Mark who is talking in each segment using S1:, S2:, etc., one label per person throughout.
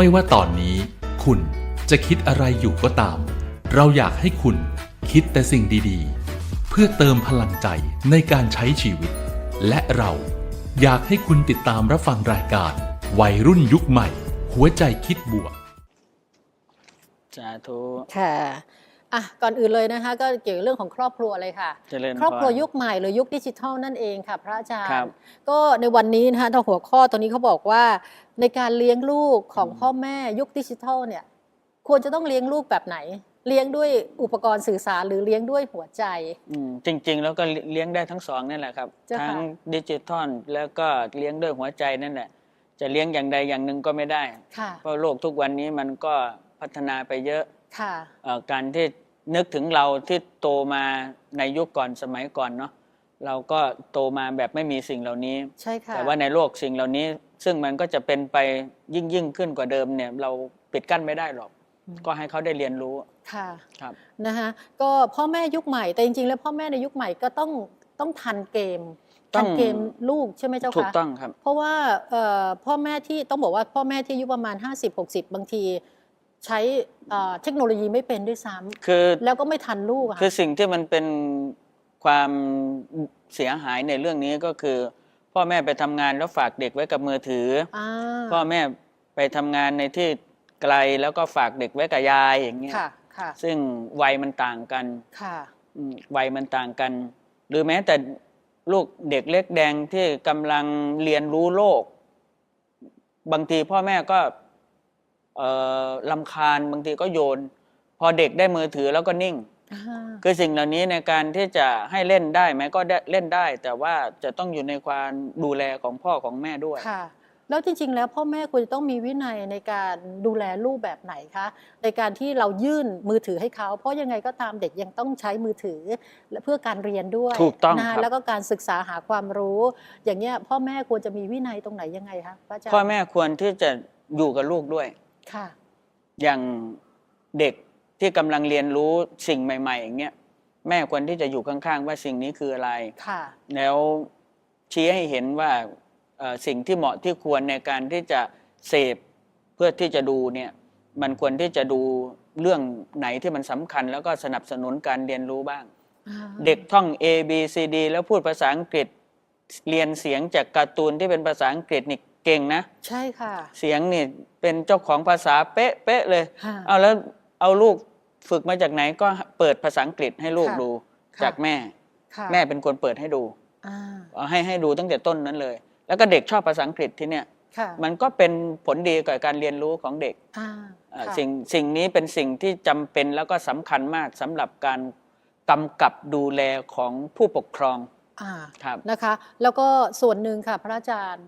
S1: ไม่ว่าตอนนี้ คุณจะคิดอะไรอยู่ก็ตาม เราอยากให้คุณคิดแต่สิ่งดีๆ เพื่อเติมพลังใจในการใช้ชีวิต และเราอยากให้คุณติดตามรับฟังรายการ วัยรุ่นยุคใหม่ หัวใจคิดบวก
S2: สาธุ
S3: ค่ะ อะก่อนอื่นเลยนะคะก็เกี่ยวกับเรื่องของครอบครัวเลยค่ะ
S2: เจริญ
S3: ครอบครัว
S2: พ
S3: ยุคใหม่หรือยุคดิจิทัลนั่นเองค่ะ พระอาจาร
S2: ครั
S3: ย์
S2: บ
S3: ก็ในวันนี้นะคะถ้าหัวข้อตรงนี้เขาบอกว่า ในการเลี้ยงลูกของ
S2: อืม
S3: พ่อแม่ยุคดิจิทัลเนี่ย ควรจะต้องเลี้ยงลูกแบบไหน เลี้ยงด้วยอุปกรณ์สื่อสารหรือเลี้ยงด้วยหัวใจ
S2: อืมจริง ๆ แล้วก็เลี้ยงได้ทั้งสองนั่นแหละครับ
S3: เจ้าค่ะ
S2: ทั้งดิจิทัลแล้วก็เลี้ยงด้วยหัวใจนั่นแหละ จะเลี้ยงอย่างใดอย่างหนึ่งก็ไม่ได้
S3: ค่ะ
S2: เพราะโลกทุกวันนี้มันก็พัฒนาไปเยอะ
S3: ค่ะ
S2: เอ่อการที่นึกถึงเราที่โตมาในยุคก่อนสมัยก่อนเนาะเราก็โตมาแบบไม่มีสิ่งเหล่านี้
S3: ใช่ค่ะ
S2: แต่ว่าในโลกสิ่งเหล่านี้ ซึ่งมันก็จะเป็นไปยิ่งยิ่งขึ้นกว่าเดิมเนี่ยเราปิดกั้นไม่ได้หรอก
S3: อืม
S2: ก็ให้เขาได้เรียนรู้
S3: ค่ะ
S2: ครับ
S3: นะคะก็พ่อแม่ยุคใหม่ แต่จริง ๆ แล้วพ่อแม่ในยุคใหม่ก็ต้องต้องทันเกม
S2: ต้
S3: ทั
S2: อง
S3: นเกมลูกใช่ไหมเจ้า
S2: ถูก
S3: คะ
S2: ต้องครับ
S3: เพราะว่าเอ่อพ่อแม่ที่ต้องบอกว่าพ่อแม่ที่อายุประมาณ 50-60 บางที ใช้เอ่อเทคโนโลยีไม่เป็นด้วยซ้
S2: คือำ
S3: แล้วก็ไม่ทันลูกอะ
S2: คือ
S3: ค่ะ
S2: สิ่งที่มันเป็นความเสียหายในเรื่องนี้ก็คือ พ่อแม่ไปทำงานแล้วฝากเด็กไว้กับมือถืออ
S3: อ่า
S2: พ่อแม่ไปทำงานในที่ไกลแล้วก็ฝากเด็กไว้กับยายอย่างเงี้ย
S3: ค่ะค่ะ
S2: ซึ่งวัยมันต่างกัน
S3: ค่ะ
S2: อืมวัยมันต่างกัน หรือแม้แต่ลูกเด็กเล็กแดงที่กำลังเรียนรู้โลก บางทีพ่อแม่ก็เอ่อ ลำคาญบางทีก็โยน พอเด็กได้มือถือแล้วก็นิ่ง
S3: อ่า
S2: คือสิ่งเหล่านี้ในการที่จะให้เล่นได้ไหมก็ได้เล่นได้ แต่ว่าจะต้องอยู่ในความดูแลของพ่อของแม่ด้วย
S3: ค่ะแล้วจริง ๆ แล้วพ่อแม่ควรจะต้องมีวินัยในการดูแลลูกแบบไหนคะ ในการที่เรายื่นมือถือให้เขา เพราะยังไงก็ตามเด็กยังต้องใช้มือถือและเพื่อการเรียนด้วย
S2: ถูกต้อง
S3: นะครับแล้วก็การศึกษาหาความรู้ อย่างเงี้ยพ่อแม่ควรจะมีวินัยตรงไหนยังไงคะพระอาจารย์
S2: พ่อแม่ควรที่จะอยู่กับลูกด้วย
S3: ค่ะ
S2: อย่างเด็กที่กำลังเรียนรู้สิ่งใหม่ ๆ อย่างเงี้ยแม่ควรที่จะอยู่ข้างๆ ว่าสิ่งนี้คืออะไร
S3: ค่ะ
S2: แล้วชี้ให้เห็นว่าเอ่อสิ่งที่เหมาะที่ควรในการที่จะเสพเพื่อที่จะดูเนี่ยมันควรที่จะดูเรื่องไหนที่มันสำคัญ แล้วก็สนับสนุนการเรียนรู้บ้าง เด็กท่อง A B C D แล้วพูดภาษาอังกฤษ เรียนเสียงจากการ์ตูนที่เป็นภาษาอังกฤษนี่ เก่งนะ
S3: ใช่ค่ะ
S2: เสียงนี่เป็นเจ้าของภาษาเป๊ะเป๊ะเลย
S3: ค่ะ
S2: เอาแล้วเอาลูกฝึกมาจากไหนก็เปิดภาษาอังกฤษให้ลูก
S3: ค่ะ
S2: ดู
S3: ค่ะ
S2: จากแม่
S3: ค่ะ
S2: แม่เป็นคนเปิดให้ดู
S3: อ่า
S2: เอาให้ให้ดูตั้งแต่ต้นนั้นเลย แล้วก็เด็กชอบภาษาอังกฤษที่เนี่ย
S3: ค่ะ
S2: มันก็เป็นผลดีกับการเรียนรู้ของเด็ก
S3: อ่า
S2: อ่า
S3: ค่ะ
S2: สิ่งสิ่งนี้เป็นสิ่งที่จำเป็นแล้วก็สำคัญมากสำหรับการกำกับดูแลของผู้ปกครอง
S3: อ่า
S2: ครับ
S3: นะคะแล้วก็ส่วนหนึ่งค่ะพระอาจารย์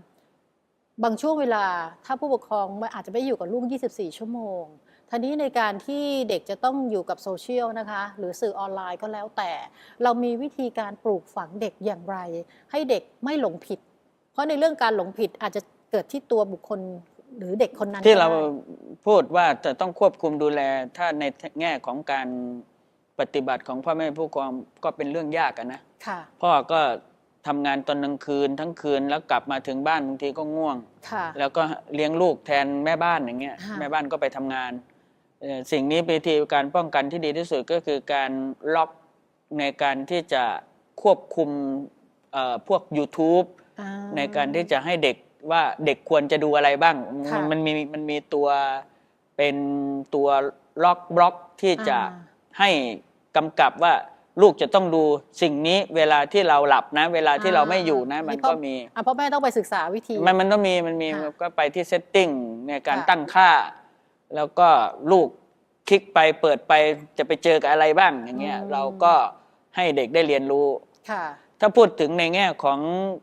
S3: บางช่วงเวลาถ้าผู้ปกครองไม่อาจจะไม่อยู่กับลูก 24 ชั่วโมงทีนี้ในการที่เด็กจะต้องอยู่กับโซเชียลนะคะ หรือสื่อออนไลน์ก็แล้วแต่ เรามีวิธีการปลูกฝังเด็กอย่างไร ให้เด็กไม่หลงผิด เพราะในเรื่องการหลงผิดอาจจะเกิดที่ตัวบุคคลหรือเด็กคนนั้น
S2: ที่
S3: ก็
S2: เรา
S3: ได้
S2: พูดว่าจะต้องควบคุมดูแล ถ้าในแง่ของการปฏิบัติของพ่อแม่ผู้ปกครองก็เป็นเรื่องยากอะนะ
S3: ค่ะ
S2: พ่อก็ ทำงานตอนกลางคืนทั้งคืนแล้วกลับมาถึงบ้านบางทีก็ง่วง
S3: ค่ะ
S2: แล้วก็เลี้ยงลูกแทนแม่บ้านอย่างเงี้ย
S3: ค่ะ
S2: แม่บ้านก็ไปทำงานเอ่อสิ่งนี้เป็นวิธีการป้องกันที่ดีที่สุดก็คือการล็อกในการที่จะควบคุมเอ่อพวก YouTube
S3: อ่
S2: ในการที่จะให้เด็กว่าเด็กควรจะดูอะไรบ้าง
S3: ค่ะ
S2: มันมีมันมีตัวเป็นตัวล็อกบล็อกที่จะ
S3: อ่า
S2: ให้กำกับว่า ลูกจะต้องดูสิ่งนี้เวลาที่เราหลับนะ เวลาที่เราไม่อยู่นะ มันก็มี
S3: อะพ่อแม่ต้องไปศึกษาวิธี
S2: มันมันต้องมีมันมี
S3: ค่ะ
S2: ก็ไปที่เซตติ้งในการ
S3: ค่ะ
S2: ตั้งค่า แล้วก็ลูกคลิกไปเปิดไปจะไปเจอกับอะไรบ้างอย่างเงี้ย
S3: อืม
S2: เราก็ให้เด็กได้เรียนรู้
S3: ค่ะ
S2: ถ้าพูดถึงในแง่ของ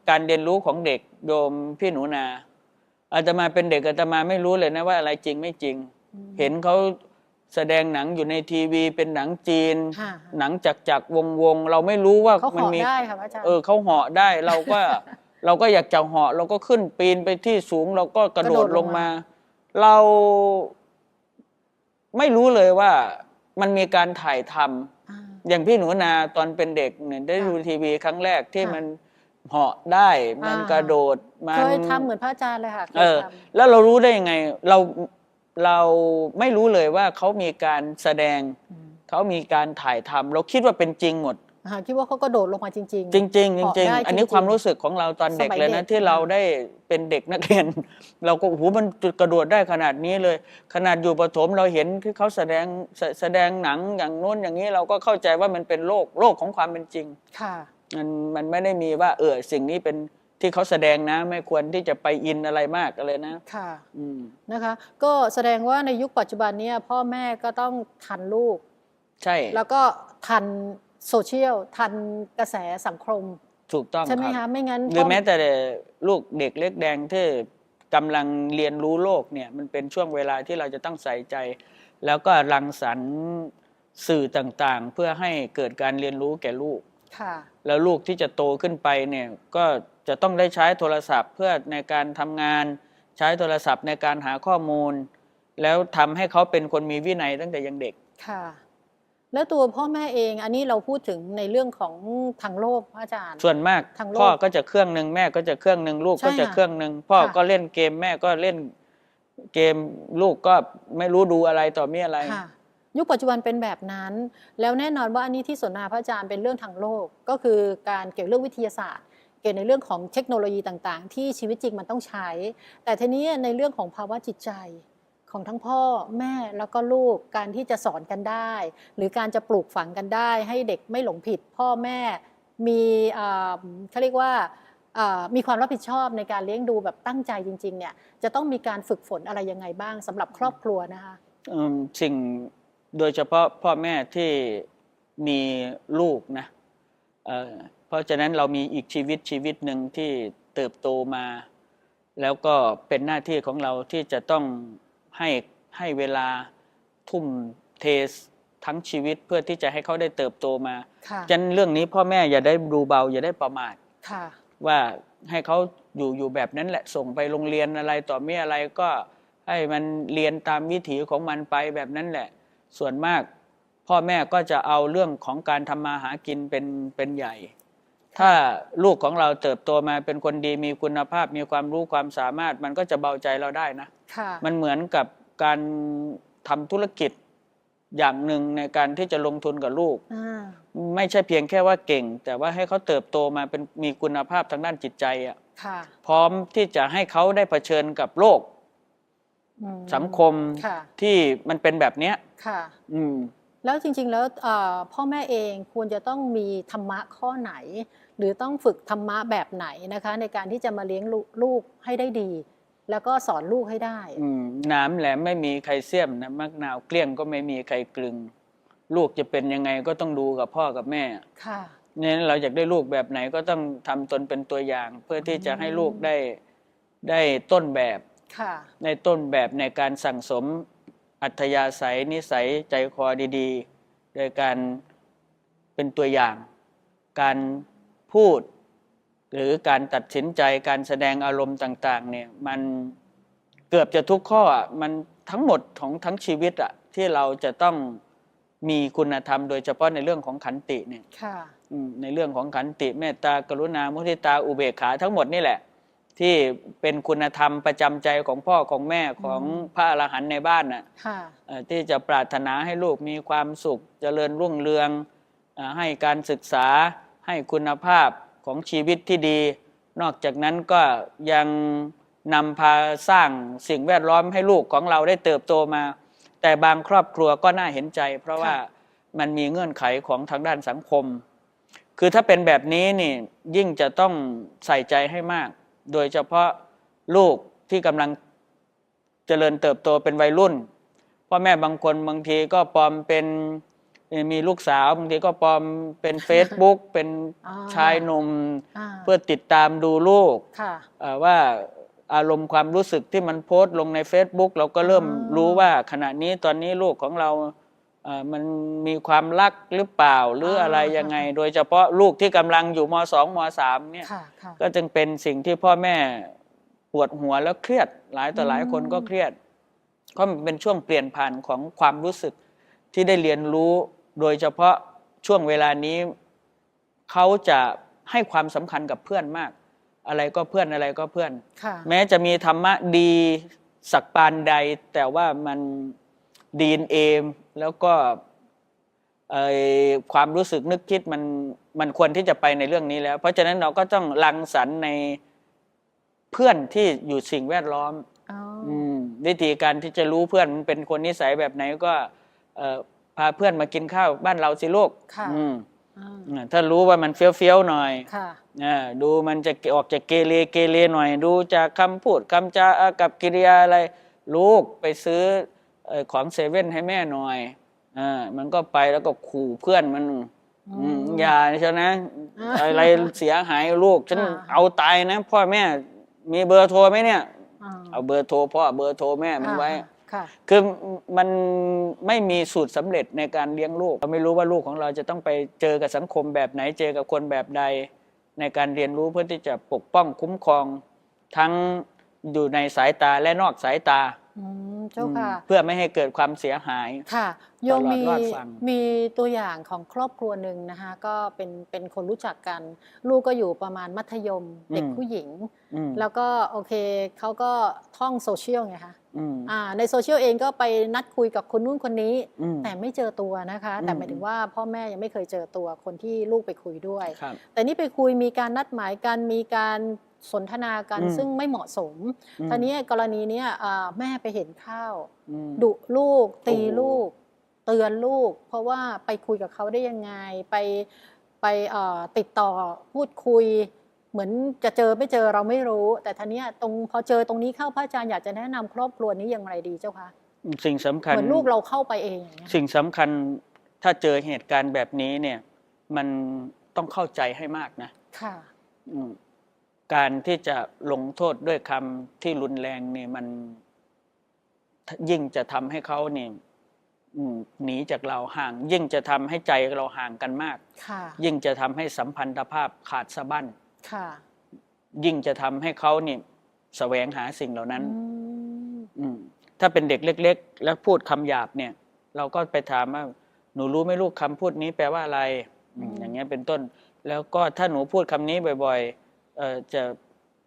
S2: การเรียนรู้ของเด็กโยมพี่หนูนาอาตมาเป็นเด็กอาตมาไม่รู้เลยนะว่าอะไรจริงไม่จริง
S3: อืม
S2: เห็นเขา แสดงหนังอยู่ในทีวีเป็นหนังจีน
S3: ค่ะ
S2: หนังจักจักวงวงๆเราไม่รู้ว่า
S3: เขา
S2: มั
S3: ขอ
S2: มี
S3: ได้ค่ะพระอาจารย์
S2: เออเขาเหาะได้เราก็ เราก็อยากจะเหาะเราก็ขึ้นปีนไปที่สูง เราก็กระโด
S3: กระโด
S2: ด
S3: ด
S2: ล
S3: ล
S2: ง
S3: ง
S2: มา
S3: มา
S2: เราไม่รู้เลยว่ามันมีการถ่ายทำ
S3: อ่า
S2: อย่างพี่หนูนาตอนเป็นเด็กเนี่ยได้
S3: ค่ะ
S2: ดูทีวีครั้งแรกที่
S3: ค่ะ
S2: มันเหาะได้มัน
S3: อ่าก
S2: ระโดดมัน
S3: เคยทำเหมือนพระอาจารย์เลยค่ะเค
S2: เอยอ
S3: ท
S2: แล้วเรารู้ได้ยังไง เรา เราไม่รู้เลยว่าเขามีการแสดง
S3: อืม
S2: เขามีการถ่ายทำเราคิดว่าเป็นจริงหมด
S3: อ่าคิดว่าเขาก็โดดลงมาจริง
S2: จริง ๆ จริง
S3: เหาะ
S2: ๆ
S3: ได้
S2: อันนี้
S3: จริงๆ
S2: ความรู้สึกของเราตอนเด็ก
S3: สมัย
S2: เลย
S3: เด็
S2: นะ
S3: ก
S2: ที่เรา
S3: อ่า
S2: ได้เป็นเด็กนักเรียน เราก็โอ้โหมันกระโดดได้ขนาดนี้เลย ขนาดอยู่ประถมเราเห็นที่เขาแสดงแสแสดงหนังอย่างโน้นอย่างนี้เราก็เข้าใจว่ามันเป็นโลกโลกของความเป็นจริง
S3: ค่ะ
S2: มันมันไม่ได้มีว่าเออสิ่งนี้เป็น ที่เขาแสดงนะไม่ควรที่จะไปอินอะไรมากอะไรนะ
S3: ค่ะ
S2: อืม
S3: นะคะ ก็แสดงว่าในยุคปัจจุบันเนี่ยพ่อแม่ก็ต้องทันลูก
S2: ใช่
S3: แล้วก็ทันโซเชียลทันกระแสสังคม
S2: ถูกต้อง
S3: ใช่ไหม
S2: ค
S3: คะ
S2: รับ
S3: ไม่งั้น
S2: หรือ
S3: พ่
S2: แม้แต่ลูกเด็กเล็กแดงที่กำลังเรียนรู้โลกเนี่ยมันเป็นช่วงเวลาที่เราจะต้องใส่ใจ แล้วก็รังสรรค์สื่อต่างๆ เพื่อให้เกิดการเรียนรู้แก่ลูก
S3: ค่ะ
S2: แล้วลูกที่จะโตขึ้นไปเนี่ยก็จะต้องได้ใช้โทรศัพท์ เพื่อในการทำงาน ใช้โทรศัพท์ในการหาข้อมูล แล้วทำให้เขาเป็นคนมีวินัยตั้งแต่ยังเด็ก
S3: ค่ะ แล้วตัวพ่อแม่เองอันนี้เราพูดถึงในเรื่องของทางโลกพระอาจารย์
S2: ส่วนมาก
S3: ทางโลก
S2: พ่อก็จะเครื่องหนึ่งแม่ก็จะเครื่องหนึ่งลูก
S3: ใช่
S2: ก็จะ
S3: ค่ะ
S2: เครื่องหนึ่งพ่อ
S3: ค่ะ
S2: ก็เล่นเกมแม่ก็เล่นเกมลูกก็ไม่รู้ดูอะไรต่อมีอะไร
S3: ค่ะ ยุคปัจจุบันเป็นแบบนั้น แล้วแน่นอนว่าอันนี้ที่สนทนาพระอาจารย์เป็นเรื่องทางโลก ก็คือการเกี่ยวกับเรื่องวิทยาศาสตร์ เกี่ยวในเรื่องของเทคโนโลยีต่างๆ ที่ชีวิตจริงมันต้องใช้ แต่ทีนี้ในเรื่องของภาวะจิตใจของทั้งพ่อแม่แล้วก็ลูกการที่จะสอนกันได้ หรือการจะปลูกฝังกันได้ ให้เด็กไม่หลงผิด พ่อแม่มีเขาเรียกว่ามีความรับผิดชอบในการเลี้ยงดูแบบตั้งใจจริงๆเนี่ยจะต้องมีการฝึกฝนอะไรยังไงบ้างสำหรับครอบครัวนะคะ
S2: สิ่ง โดยเฉพาะพ่อแม่ที่มีลูกนะเอ่อเพราะฉะนั้นเรามีอีกชีวิตชีวิตหนึ่งที่เติบโตมา แล้วก็เป็นหน้าที่ของเราที่จะต้องให้ให้เวลาทุ่มเททั้งชีวิตเพื่อที่จะให้เขาได้เติบโตมา
S3: ค่ะ
S2: ฉะนั้นเรื่องนี้พ่อแม่อย่าได้ดูเบา อย่าได้ประมาท
S3: ค่ะ
S2: ว่าให้เขาอยู่อยู่แบบนั้นแหละส่งไปโรงเรียนอะไรต่อมีอะไรก็ให้มันเรียนตามวิถีของมันไปแบบนั้นแหละ ส่วนมากพ่อแม่ก็จะเอาเรื่องของการทำมาหากินเป็นเป็นใหญ่ ถ้าลูกของเราเติบโตมาเป็นคนดีมีคุณภาพมีความรู้ความสามารถ มันก็จะเบาใจเราได้นะ
S3: ค่ะ
S2: มันเหมือนกับการทำธุรกิจอย่างหนึ่งในการที่จะลงทุนกับลูก
S3: อ่า
S2: ไม่ใช่เพียงแค่ว่าเก่ง แต่ว่าให้เขาเติบโตมาเป็นมีคุณภาพทางด้านจิตใจอะ
S3: ค่ะ
S2: พร้อมที่จะให้เขาได้เผชิญกับโลก
S3: อืม
S2: สังคม
S3: ค่ะ
S2: ที่มันเป็นแบบเนี้ย
S3: ค่ะ
S2: อืม
S3: แล้วจริงๆแล้วเอ่อพ่อแม่เองควรจะต้องมีธรรมะข้อไหน หรือต้องฝึกธรรมะแบบไหนนะคะ ในการที่จะมาเลี้ยงลูลูกให้ได้ดี แล้วก็สอนลูกให้ได้
S2: อืมน้ำแหลมไม่มีใครเสียมนะมักนาวเกลี้ยงก็ไม่มีใครกลึง ลูกจะเป็นยังไงก็ต้องดูกับพ่อกับแม่
S3: ค่ะ
S2: เนี่ยเราอยากได้ลูกแบบไหนก็ต้องทำตนเป็นตัวอย่าง เพื่อที่จะให้ลูกได้ได้ต้นแบบ
S3: ค่ะ
S2: ในต้นแบบในการสั่งสมอัธยาศัยนิสัยใจคอดีๆ โดยการเป็นตัวอย่าง การพูด หรือการตัดสินใจการแสดงอารมณ์ต่าง ๆ เนี่ยมันเกือบจะทุกข้ออะมันทั้งหมดของทั้งชีวิตอะที่เราจะต้องมีคุณธรรม โดยเฉพาะในเรื่องของขันติเนี่ย
S3: ค่ะ
S2: อืมในเรื่องของขันติเมตตากรุณามุทิตาอุเบกขาทั้งหมดนี่แหละ ที่เป็นคุณธรรมประจำใจของพ่อของแม่ของพระอรหันต์ในบ้านน่ะ
S3: ค่ะ
S2: เอ่อที่จะปรารถนาให้ลูกมีความสุขเจริญรุ่งเรืองเอ่อให้การศึกษาให้คุณภาพของชีวิตที่ดี นอกจากนั้นก็ยังนำพาสร้างสิ่งแวดล้อมให้ลูกของเราได้เติบโตมา แต่บางครอบครัวก็น่าเห็นใจ เพราะว่ามันมีเงื่อนไขของทางด้านสังคม คือถ้าเป็นแบบนี้นี่ยิ่งจะต้องใส่ใจให้มาก โดยเฉพาะลูกที่กำลังเจริญเติบโตเป็นวัยรุ่นพ่อแม่บางคนบางทีก็ปลอมเป็นเอ่อมีลูกสาวบางทีก็ปลอมเป็น Facebook เป็น
S3: อ่า
S2: ชายหนุ่ม
S3: อ่า
S2: เพื่อติดตามดูลูก
S3: ค่ะ
S2: เอ่อว่าอารมณ์ความรู้สึกที่มันโพสต์ลงใน Facebook เราก็เริ่ม
S3: อ่า
S2: รู้ว่าขณะนี้ตอนนี้ลูกของเราเอ่อ มันมีความรักหรือเปล่าหรืออะไรยังไง โดยเฉพาะลูกที่กำลังอยู่มสองมสามเนี่ย
S3: ค่ะค่ะ
S2: ก็จึงเป็นสิ่งที่พ่อแม่ปวดหัวแล้วเครียดหลายต่อหลายคน
S3: อืม
S2: ก็เครียดก็มันเป็นช่วงเปลี่ยนผ่านของความรู้สึกที่ได้เรียนรู้ โดยเฉพาะช่วงเวลานี้เขาจะให้ความสำคัญกับเพื่อนมาก อะไรก็เพื่อนอะไรก็เพื่อน
S3: ค่ะ
S2: แม้จะมีธรรมะดีสักปานใด แต่ว่ามันดีเอ แล้วก็เอ่อความรู้สึกนึกคิดมันมันควรที่จะไปในเรื่องนี้แล้ว เพราะฉะนั้นเราก็ต้องรังสรรค์ในเพื่อนที่อยู่สิ่งแวดล้อม
S3: อ๋ออ
S2: อืมวิธีการที่จะรู้เพื่อนมันเป็นคนนิสัยแบบไหนก็เอ่อพาเพื่อนมากินข้าวบ้านเราสิลูก
S3: ค่ะ
S2: อืม
S3: อ่า
S2: อ่าถ้ารู้ว่ามันเฟี้ยวๆหน่อย
S3: ค่ะ
S2: อ่าดูมันจะออกจากเกเรเกเรหน่อย ดูจากคำพูดคำจาอากับกิริยาอะไร ลูกไปซื้อเอ่อ ของเซเว่นให้แม่หน่อยอ่ามันก็ไปแล้วก็ขู่เพื่อนมันอืมอย่าใช่นะ
S3: อ่า
S2: อะไรเสียหายลูก ฉัน
S3: อ่า
S2: เอาตายนะ พ่อแม่ มีเบอร์โทรไหมเนี่ย
S3: อ่า
S2: เอาเบอร์โทรพ่อเบอร์โทรแม่มันไว้
S3: ค่ะ
S2: คือมันไม่มีสูตรสำเร็จในการเลี้ยงลูก เราไม่รู้ว่าลูกของเราจะต้องไปเจอกับสังคมแบบไหนเจอกับคนแบบใด ในการเรียนรู้เพื่อที่จะปกป้องคุ้มครอง ทั้งอยู่ในสายตาและนอกสายตา
S3: อืมเจ้าค่ะ
S2: เพื่อไม่ให้เกิดความเสียหาย
S3: ค่ะโยม
S2: ตลอด
S3: มี
S2: รอดฟัง
S3: มีตัวอย่างของครอบครัวหนึ่งนะคะก็เป็นเป็นคนรู้จักกัน ลูกก็อยู่ประมาณมัธยมเด็กผู้หญิง
S2: อืม
S3: แล้วก็โอเคเขาก็ท่องโซเชียลไงคะ
S2: อืม
S3: อ่าในโซเชียลเองก็ไปนัดคุยกับคนนู้นคนนี้
S2: อืม
S3: แต่ไม่เจอตัวนะคะ แต่
S2: อืม
S3: หมายถึงว่าพ่อแม่ยังไม่เคยเจอตัวคนที่ลูกไปคุยด้วย
S2: ครับ
S3: แต่นี่ไปคุยมีการนัดหมายกันมีการ สนทนากัน
S2: อืม
S3: ซึ่งไม่เหมาะสม
S2: อืม
S3: ทีนี้กรณีเนี้ยอ่าแม่ไปเห็นข้าว
S2: อืม
S3: ดุลูก ตี
S2: โอ้โห
S3: ลูก เตือนลูก เพราะว่าไปคุยกับเขาได้ยังไง ไปไปเอ่อติดต่อพูดคุย เหมือนจะเจอไม่เจอเราไม่รู้ แต่ทีเนี้ยตรงพอเจอตรงนี้เข้าพระอาจารย์อยากจะแนะนำครอบครัวนี้อย่างไรดีเจ้าคะ
S2: สิ่งสำคัญ
S3: เหมือนลูกเราเข้าไปเองอย่างเงี้ย
S2: สิ่งสำคัญถ้าเจอเหตุการณ์แบบนี้เนี่ย มันต้องเข้าใจให้มากนะ
S3: ค่ะ
S2: อืม การที่จะลงโทษด้วยคำที่รุนแรงเนี่ยมันยิ่งจะทำให้เขาเนี่ยอืมหนีจากเราห่าง ยิ่งจะทำให้ใจเราห่างกันมาก
S3: ค่ะ
S2: ยิ่งจะทำให้สัมพันธภาพขาดสะบั้น
S3: ค่ะ
S2: ยิ่งจะทำให้เขาเนี่ยแสวงหาสิ่งเหล่านั้น
S3: อืม
S2: อืมถ้าเป็นเด็กเล็ก ๆ แล้วพูดคำหยาบเนี่ย เราก็ไปถามว่าหนูรู้ไหมลูกคำพูดนี้แปลว่าอะไรอืมอย่างเงี้ยเป็นต้น แล้วก็ถ้าหนูพูดคำนี้บ่อยๆเอ่อ จะ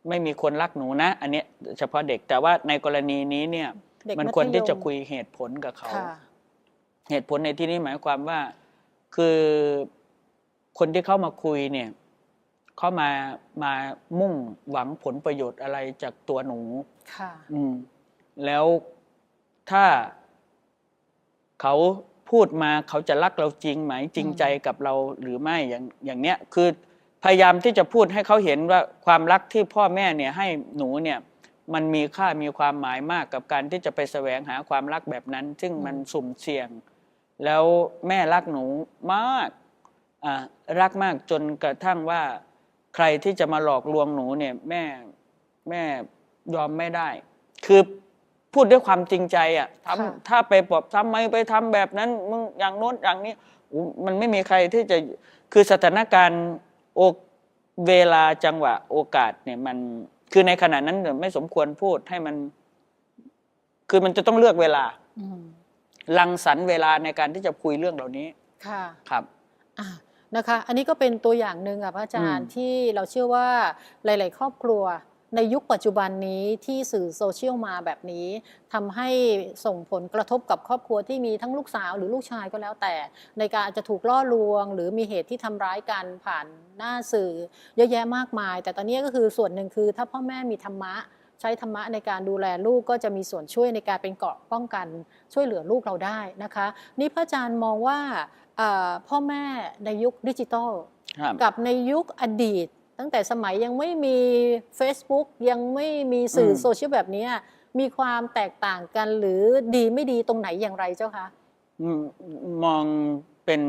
S2: ไม่มีคนรักหนูนะ อันเนี้ยเฉพาะเด็กแต่ว่าในกรณีนี้เนี่ย
S3: เด็ก
S2: มัน
S3: มัธยม
S2: ควรที่จะคุยเหตุผลกับเขา
S3: ค่ะ
S2: เหตุผลในที่นี้หมายความว่า คือคนที่เข้ามาคุยเนี่ยเขามามามุ่งหวังผลประโยชน์อะไรจากตัวหนู
S3: ค่ะ
S2: อืมแล้วถ้าเขาพูดมาเขาจะรักเราจริงไหมจริงใจกับเราหรือไม่อย่างอย่างเนี้ยคือ พยายามที่จะพูดให้เขาเห็นว่าความรักที่พ่อแม่เนี่ยให้หนูเนี่ยมันมีค่ามีความหมายมากกับการที่จะไปแสวงหาความรักแบบนั้น ซึ่งมันสุ่มเสี่ยง แล้วแม่รักหนูมากอ่ารักมากจนกระทั่งว่าใครที่จะมาหลอกลวงหนูเนี่ยแม่แม่ยอมไม่ได้ คือพูดด้วยความจริงใจอะท
S3: ค่ะำ
S2: ถ้าไปบอกทำไมไปทำแบบนั้นมึงอย่างโน้นอย่างนี้อู้มันไม่มีใครที่จะคือสถานการณ์ โอเวลาจังหวะโอกาสเนี่ยมันคือในขณะนั้นเนี่ยไม่สมควรพูดให้มัน คือมันจะต้องเลือกเวลา
S3: อืม
S2: รังสรรค์เวลาในการที่จะคุยเรื่องเหล่านี้
S3: ค่ะ
S2: ครับ
S3: อะนะคะ อันนี้ก็เป็นตัวอย่างหนึ่งค่ะพระอาจารย์
S2: อืม
S3: ที่เราเชื่อว่าหลาย ๆ ครอบครัว ในยุคปัจจุบันนี้ที่สื่อโซเชียลมาแบบนี้ทำให้ส่งผลกระทบกับครอบครัวที่มีทั้งลูกสาวหรือลูกชายก็แล้วแต่ ในการอาจจะถูกล่อลวง หรือมีเหตุที่ทำร้ายกันผ่านหน้าสื่อเยอะแยะมากมาย แต่ตอนนี้ก็คือส่วนหนึ่งคือ ถ้าพ่อแม่มีธรรมะใช้ธรรมะในการดูแลลูกก็จะมีส่วนช่วยในการเป็นเกราะป้องกัน ช่วยเหลือลูกเราได้นะคะ นี่พระอาจารย์มองว่าพ่อแม่ในยุคดิจิทัลกับในยุคอดีต ตั้งแต่สมัยยังไม่มี Facebook ยังไม่มีสื่ออ
S2: ม
S3: โซเชียลแบบเนี้ยมีความแตกต่างกันหรือดีไม่ดีตรงไหนอย่างไรเจ้าคะ
S2: อืมมองเป็น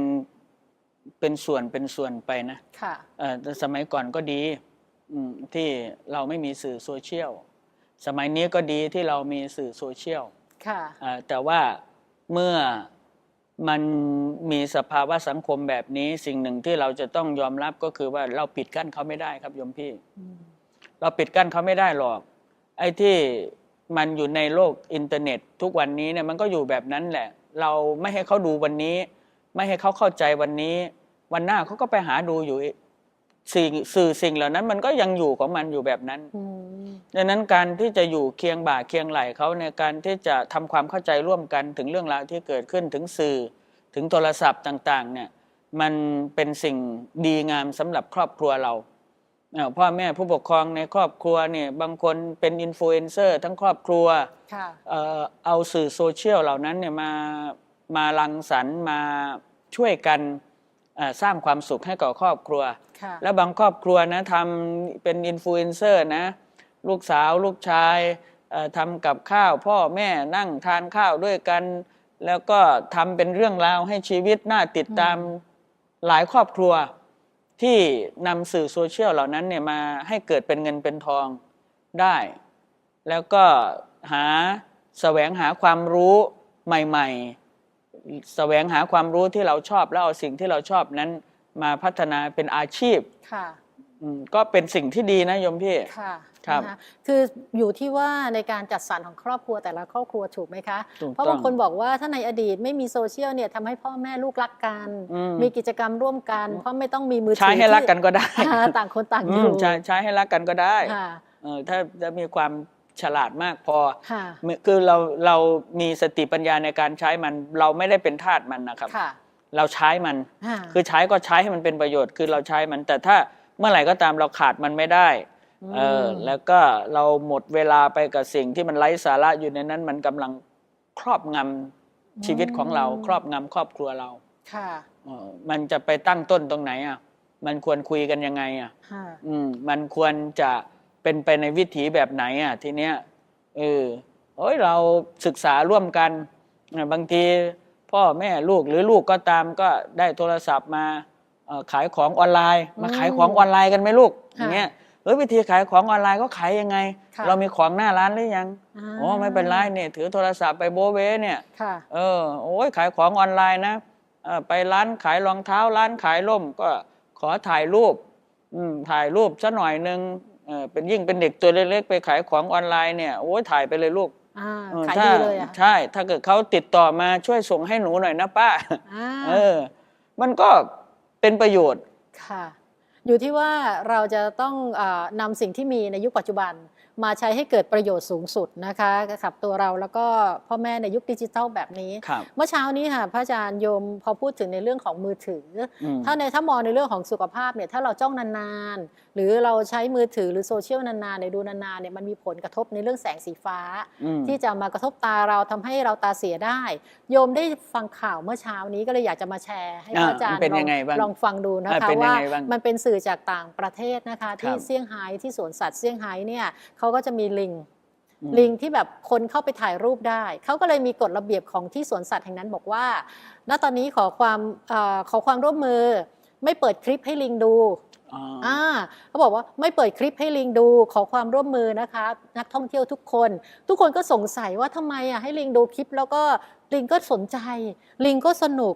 S2: เป็นส่วนเป็นส่วนไปนะ
S3: ค่ะ
S2: เอ่อแต่สมัยก่อนก็ดีอืมที่เราไม่มีสื่อโซเชียลสมัยนี้ก็ดีที่เรามีสื่อโซเชียล
S3: ค่ะ
S2: เอ่อแต่ว่าเมื่อ มันมีสภาวะสังคมแบบนี้ สิ่งหนึ่งที่เราจะต้องยอมรับก็คือว่าเราปิดกั้นเขาไม่ได้ครับโยมพี่ เราปิดกั้นเขาไม่ได้หรอก ไอ้ที่มันอยู่ในโลกอินเทอร์เน็ต ทุกวันนี้เนี่ยมันก็อยู่แบบนั้นแหละ เราไม่ให้เขาดูวันนี้ ไม่ให้เขาเข้าใจวันนี้ วันหน้าเขาก็ไปหาดูอยู่ สิ่งสื่อสิ่งเหล่านั้นมันก็ยังอยู่ของมันอยู่แบบนั้น
S3: อืม
S2: ดังนั้นการที่จะอยู่เคียงบ่าเคียงไหลเขาในการที่จะทำความเข้าใจร่วมกันถึงเรื่องราวที่เกิดขึ้นถึงสื่อถึงโทรศัพท์ต่างๆ เนี่ย มันเป็นสิ่งดีงามสำหรับครอบครัวเราเอ่อพ่อแม่ผู้ปกครองในครอบครัวเนี่ยบางคนเป็นอินฟลูเอนเซอร์ทั้งครอบครัว
S3: ค่ะ
S2: เอ่อเอาสื่อโซเชียลเหล่านั้นเนี่ยมามารังสรรค์มาช่วยกันเอ่อ สร้างความสุขให้กับครอบครัว
S3: ค่ะ
S2: แล้วบางครอบครัวนะทำเป็นอินฟลูเอนเซอร์นะ ลูกสาวลูกชายเอ่อทำกับข้าวพ่อแม่นั่งทานข้าวด้วยกัน แล้วก็ทำเป็นเรื่องราวให้ชีวิตน่าติดตามหลายครอบครัวที่นำสื่อโซเชียลเหล่านั้นเนี่ยมาให้เกิดเป็นเงินเป็นทองได้ แล้วก็หาแสวงหาความรู้ใหม่ ๆ แสวงหาความรู้ที่เราชอบแล้วเอาสิ่งที่เราชอบนั้นมาพัฒนาเป็นอาชีพ
S3: ค่ะ
S2: อืมก็เป็นสิ่งที่ดีนะโยมพี่
S3: ค่ะ
S2: ครับ
S3: นะคะคืออยู่ที่ว่าในการจัดสรรของครอบครัวแต่ละครอบครัวถูกไหมคะ
S2: ถูก
S3: เพราะ
S2: ต้
S3: บา
S2: อง
S3: งคนบอกว่าถ้าในอดีตไม่มีโซเชียลเนี่ยทำให้พ่อแม่ลูกรักกัน
S2: อืม
S3: มีกิจกรรมร่วมกัน เพราะไม่ต้องมีมือถื
S2: ใช้ให้รักกันก็ได้
S3: ที่อ่าต่างคนต่างอ
S2: อื
S3: ยู่
S2: มใช้ใช้ให้รักกันก็ได้
S3: ค่ะ
S2: เออถ้าจะมีความ ฉลาดมากพอ
S3: ค่ะ
S2: คือเราเรามีสติปัญญาในการใช้มัน เราไม่ได้เป็นทาสมันนะครับ
S3: ค่ะ
S2: เราใช้มัน
S3: ค่ะ
S2: คือใช้ก็ใช้ให้มันเป็นประโยชน์ คือเราใช้มัน แต่ถ้าเมื่อไหร่ก็ตามเราขาดมันไม่ได้เออ
S3: ม
S2: แล้วก็เราหมดเวลาไปกับสิ่งที่มันไร้สาระอยู่ในนั้นมันกำลังครอบงำชีวิตของเรา ครอบงำครอบครัวเรา
S3: ค่ะ
S2: เออมันจะไปตั้งต้นตรงไหนอะ มันควรคุยกันยังไงอะ
S3: ค่ะ
S2: อืม มันควรจะ เป็นไปในวิถีแบบไหนอะทีเนี้ยเออโอ้ยเราศึกษาร่วมกันอะบางทีพ่อแม่ลูกหรือลูกก็ตามก็ได้โทรศัพท์มาเอ่อขายของออนไลน์ มาขายของออนไลน์กันไหมลูกอย่างเงี้ยเออวิธีขายของออนไลน์ก็ขายยังไง
S3: ค่ะ
S2: เรามีของหน้าร้านหรือยังาโอ้ไม่เป็นไรเนี่ยถือโทรศัพท์ไปโบเวเนี่ย
S3: ค่ะ
S2: เออโอ้ยขายของออนไลน์นะเออไปร้านขายรองเท้าร้านขายร่มก็ขอถ่ายรูปอืมถ่ายรูปซะหน่อยนึง เออเป็นยิ่งเป็นเด็กตัวเล็กๆไปขายของออนไลน์เนี่ยโอ้ยถ่ายไปเลยลูก
S3: อ่า
S2: เออ
S3: ขาย
S2: ถ้า
S3: ดีเลยอะ
S2: ใช่ ถ้าเกิดเขาติดต่อมาช่วยส่งให้หนูหน่อยนะป้า
S3: อ่า
S2: เออ มันก็เป็นประโยชน์
S3: ค่ะ อยู่ที่ว่าเราจะต้องเออนำสิ่งที่มีในยุคปัจจุบันมาใช้ให้เกิดประโยชน์สูงสุดนะคะกับตัวเราแล้วก็พ่อแม่ในยุคดิจิทัลแบบนี้
S2: ครับ
S3: เมื่อเช้านี้ค่ะพระอาจารย์โยมพอพูดถึงในเรื่องของมือถืออ
S2: ม
S3: ถ้าในถ้ามองในเรื่องของสุขภาพเนี่ยถ้าเราจ้องนานๆหรือเราใช้มือถือหรือโซเชียลนานๆเนี่ยดูนานๆเนี่ยมันมีผลกระทบในเรื่องแสงสีฟ้า
S2: อืม
S3: ที่จะมากระทบตาเราทำให้เราตาเสียได้ โยมได้ฟังข่าวเมื่อเช้านี้ก็เลยอยากจะมาแชร์ให้พระอาจารย์
S2: อ่าเป็น
S3: ลอ
S2: ยังไงบ้าง
S3: ลองฟังดูนะ
S2: อ่า
S3: คะ
S2: เป็นยัง
S3: ว่า
S2: ไงบ้าง
S3: มันเป็นสื่อจากต่างประเทศนะคะที่
S2: ครับ
S3: เซี่ยงไฮ้ที่สวนสัตว์เซี่ยงไฮ้เนี่ยเขาก็จะมีลิง
S2: อืม
S3: ลิงที่แบบคนเข้าไปถ่ายรูปได้ เขาก็เลยมีกฎระเบียบของที่สวนสัตว์แห่งนั้นบอกว่า ณ ตอนนี้ขอความเออขอความร่วมมือ ไม่เปิดคลิปให้ลิงดู
S2: อ๋ออ
S3: อ่าเขาบอกว่าไม่เปิดคลิปให้ลิงดูขอความร่วมมือนะคะ นักท่องเที่ยวทุกคน ทุกคนก็สงสัยว่าทำไมอะให้ลิงดูคลิปแล้วก็ลิงก็สนใจ ลิงก็สนุก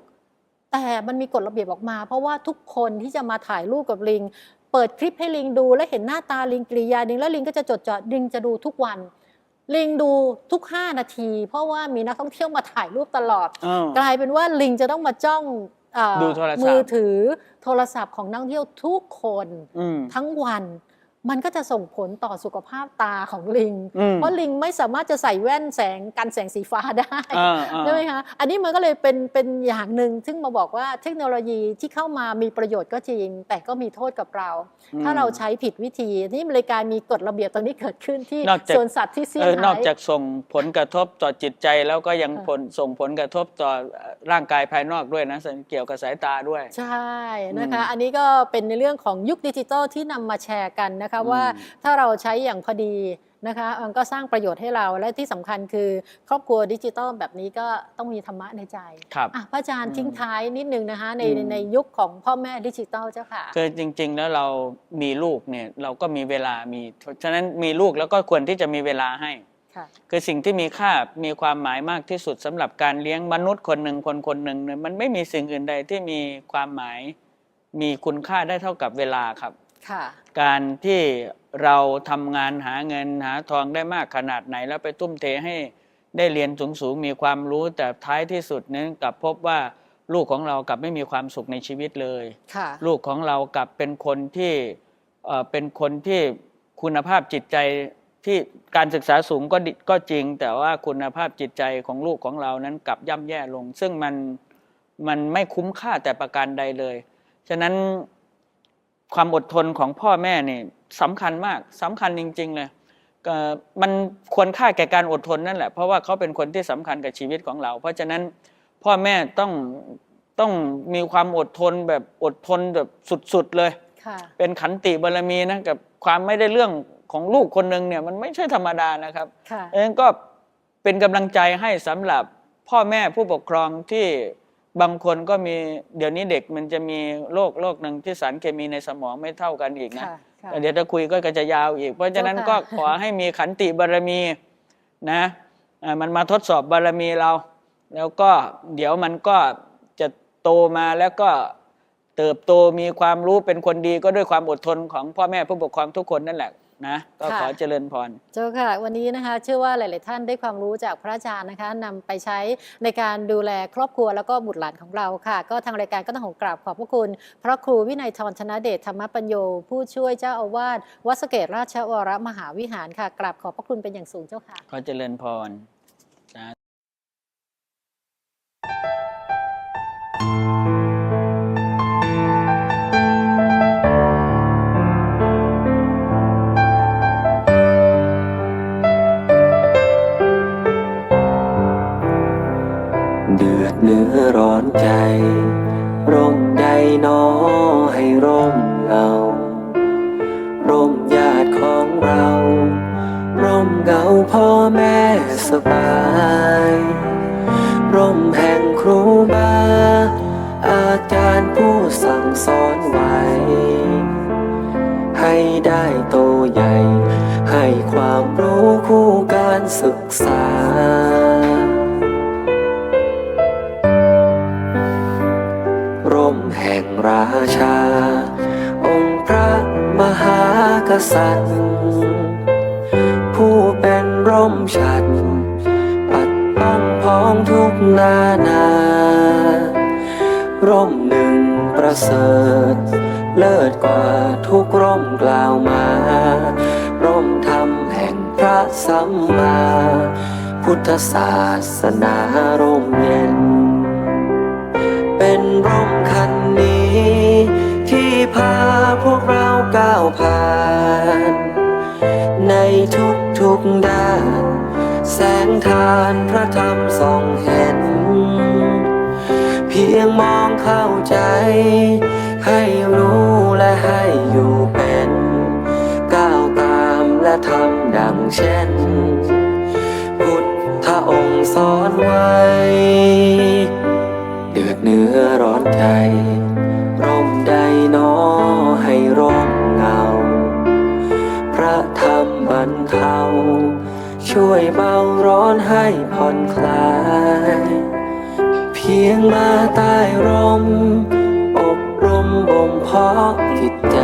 S3: แต่มันมีกฎระเบียบออกมา เพราะว่าทุกคนที่จะมาถ่ายรูปกับลิง เปิดคลิปให้ลิงดู และเห็นหน้าตาลิงกริยาลิงแล้วลิงก็จะจดจ่อลิงจะดูทุกวันลิงดูทุก 5 นาที เพราะว่ามีนักท่องเที่ยวมาถ่ายรูปตลอด
S2: อ๋อ
S3: กลายเป็นว่าลิงจะต้องมาจ้องเอ่อ
S2: ดูโทรศัพท์
S3: มือถือ โทรศัพท์ของนักท่องเที่ยวทุกคน
S2: อืม
S3: ทั้งวัน มันก็จะส่งผลต่อสุขภาพตาของลิง
S2: อืม
S3: เพราะลิงไม่สามารถจะใส่แว่นแสงกันแสงสีฟ้าได้
S2: อ่าอ่า
S3: ใช่ไหมคะอันนี้มันก็เลยเป็นเป็นอย่างหนึ่งซึ่งมาบอกว่าเทคโนโลยีที่เข้ามามีประโยชน์ก็จริง แต่ก็มีโทษกับเรา
S2: อืม
S3: ถ้าเราใช้ผิดวิธีนี่มันเลยกลารมีกฎระเบียบตรงนี้เกิดขึ้นที่
S2: นอกจาก
S3: สวนสัตว์ที่เซี่ย
S2: เองอ
S3: ไฮ้
S2: นอกจากส่งผลกระทบต่อจิตใจแล้วก็ยัง
S3: ค่ะ
S2: ผลส่งผลกระทบต่อร่างกายภายนอกด้วยนะเกี่ยวกับสายตาด้วย
S3: ใช่นะคะ
S2: อืม
S3: อันนี้ก็เป็นในเรื่องของยุคดิจิทัลที่นำมาแชร์กันนะคะ
S2: อืม
S3: ว่าถ้าเราใช้อย่างพอดีนะคะมันก็สร้างประโยชน์ให้เราและที่สำคัญคือ ครอบครัวดิจิทัลแบบนี้ก็ต้องมีธรรมะในใจ
S2: ครับ
S3: อะพระอาจารย์
S2: อืม
S3: ทิ้งท้ายนิดนึงนะคะใน
S2: อืม
S3: ในยุคของพ่อแม่ดิจิทัลเจ้าค่ะ
S2: คือจริง ๆ แล้วเรามีลูกเนี่ยเราก็มีเวลามีฉะนั้นมีลูกแล้วก็ควรที่จะมีเวลาให้
S3: ค่ะ
S2: คือสิ่งที่มีค่ามีความหมายมากที่สุดสำหรับการเลี้ยงมนุษย์คนหนึ่งคนคนหนึ่งเนี่ยมันไม่มีสิ่งอื่นใดที่มีความหมายมีคุณค่าได้เท่ากับเวลาครับ
S3: ค่ะ
S2: การที่เราทำงานหาเงินหาทองได้มากขนาดไหน แล้วไปทุ่มเทให้ได้เรียนสูงสูงๆมีความรู้แต่ท้ายที่สุดนั้นกลับพบว่าลูกของเรากลับไม่มีความสุขในชีวิตเลย
S3: ค่ะ
S2: ลูกของเรากลับเป็นคนที่เอ่อเป็นคนที่คุณภาพจิตใจที่การศึกษาสูงก็ดิก็จริง แต่ว่าคุณภาพจิตใจของลูกของเรานั้นกลับย่ำแย่ลง ซึ่งมันมันไม่คุ้มค่าแต่ประการใดเลย ฉะนั้น ความอดทนของพ่อแม่นี่สำคัญมากสำคัญจริง ๆ เลยเอ่อมันควรค่าแก่การอดทนนั่นแหละ เพราะว่าเขาเป็นคนที่สำคัญกับชีวิตของเรา เพราะฉะนั้นพ่อแม่ต้องต้องมีความอดทนแบบอดทนแบบสุดๆเลย
S3: ค่ะ
S2: เป็นขันติบารมีนะกับความไม่ได้เรื่องของลูกคนหนึ่งเนี่ยมันไม่ใช่ธรรมดานะครับ
S3: ค่ะ
S2: เองก็เป็นกำลังใจให้สำหรับพ่อแม่ผู้ปกครองที่ บางคนก็มีเดี๋ยวนี้เด็กมันจะมีโรคโรคหนึ่งที่สารเคมีในสมองไม่เท่ากันอีกนะ
S3: ค่ะค่ะ
S2: เดี๋ยวถ้าคุยก็จะยาวอีก เพราะฉะนั้น
S3: เจ้าค่ะ
S2: ก็ขอให้มีขันติบารมีนะอ่ามันมาทดสอบบารมีเรา แล้วก็เดี๋ยวมันก็จะโตมาแล้วก็เติบโตมีความรู้เป็นคนดีก็ด้วยความอดทนของพ่อแม่ผู้ปกครองทุกคนนั่นแหละ นะก็ขอเจริญพร
S3: เจ้าค่ะ วันนี้นะคะ เชื่อว่าหลาย ๆ ท่านได้ความรู้จากพระอาจารย์นะคะนำไปใช้ในการดูแลครอบครัวแล้วก็บุตรหลานของเราค่ะ ก็ทางรายการก็ต้องขอกราบขอบพระคุณ พระครูวินัยทรชนะเดชธรรมปัญโย ผู้ช่วยเจ้าอาวาสวัดสะเกตราชวรมหาวิหารค่ะกราบขอบพระคุณเป็นอย่างสูงเจ้าค่ะ
S2: ขอเจริญพร
S4: ร้อนใจ ร่มใดหนอให้ร่มเรา ร่มญาติของเรา ร่มเงาพ่อแม่สบาย ร่มแห่งครูบาอาจารย์ผู้สั่งสอนไว้ ให้ได้โตใหญ่ ให้ความรู้คู่การศึกษาัตริย์ผู้เป็นร่มฉันปัดป้องพ้องทุกนานา ร่มหนึ่งประเสริฐ เลิศกว่าทุกร่มกล่าวมา ร่มธรรมแห่งพระสัมมา พุทธศาสนา กทุกๆด้านแสงทานพระธรรมส่องเห็น เพียงมองเข้าใจ ให้รู้และให้อยู่เป็น ก้าวตามและทำดังเช่น พุทธองค์สอนไว้ เดือดเนื้อร้อนใจ เทาช่วยเบาร้อนให้ผ่อนคลาย เพียงมาใต้ร่ม อบรมบ่มเพาะจิตใจ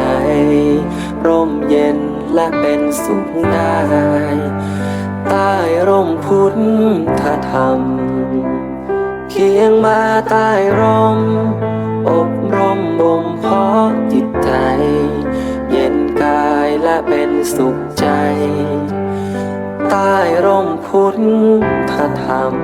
S4: ร่มเย็นและเป็นสุขได้ใต้ร่มพุทธธรรม เพียงมาใต้ร่ม อบรมบ่มเพาะจิตใจ และเป็นสุขใจ ใต้ร่มพุทธธรรม